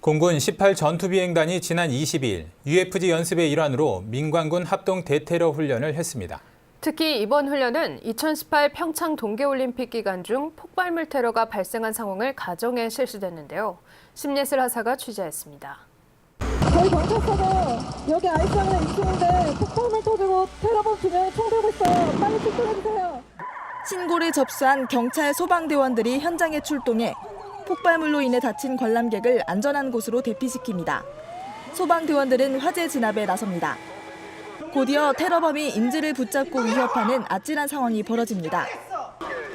공군 18 전투비행단이 지난 22일 UFG 연습의 일환으로 민관군 합동 대테러 훈련을 했습니다. 특히 이번 훈련은 2018 평창 동계올림픽 기간 중 폭발물 테러가 발생한 상황을 가정해 실시됐는데요. 심예슬 하사가 취재했습니다. 저희 경찰서가 여기 아이스하는 2층인데 폭발물 터지고 테러범 두 명이 총들고 있어요. 빨리 출동해주세요. 신고를 접수한 경찰 소방대원들이 현장에 출동해 폭발물로 인해 다친 관람객을 안전한 곳으로 대피시킵니다. 소방대원들은 화재 진압에 나섭니다. 곧이어 테러범이 인질을 붙잡고 위협하는 아찔한 상황이 벌어집니다.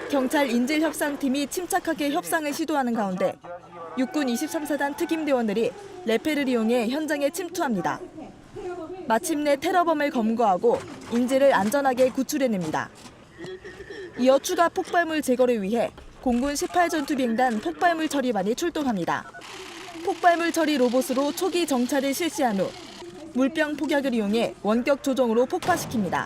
경찰 인질 협상팀이 침착하게 협상을 시도하는 가운데 육군 23사단 특임대원들이 레페를 이용해 현장에 침투합니다. 마침내 테러범을 검거하고 인질을 안전하게 구출해냅니다. 이어 추가 폭발물 제거를 위해 공군 18전투비행단 폭발물 처리반이 출동합니다. 폭발물 처리 로봇으로 초기 정찰을 실시한 후 물병 폭약을 이용해 원격 조정으로 폭파시킵니다.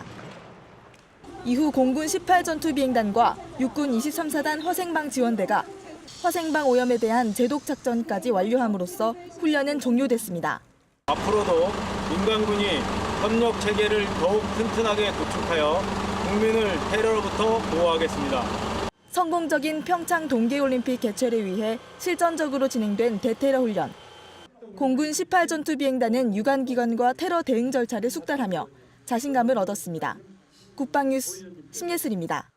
이후 공군 18전투비행단과 육군 23사단 화생방 지원대가 화생방 오염에 대한 제독 작전까지 완료함으로써 훈련은 종료됐습니다. 앞으로도 민간군이 협력 체계를 더욱 튼튼하게 구축하여 국민을 테러로부터 보호하겠습니다. 성공적인 평창 동계올림픽 개최를 위해 실전적으로 진행된 대테러 훈련. 공군 18전투 비행단은 유관기관과 테러 대응 절차를 숙달하며 자신감을 얻었습니다. 국방뉴스 심예슬입니다.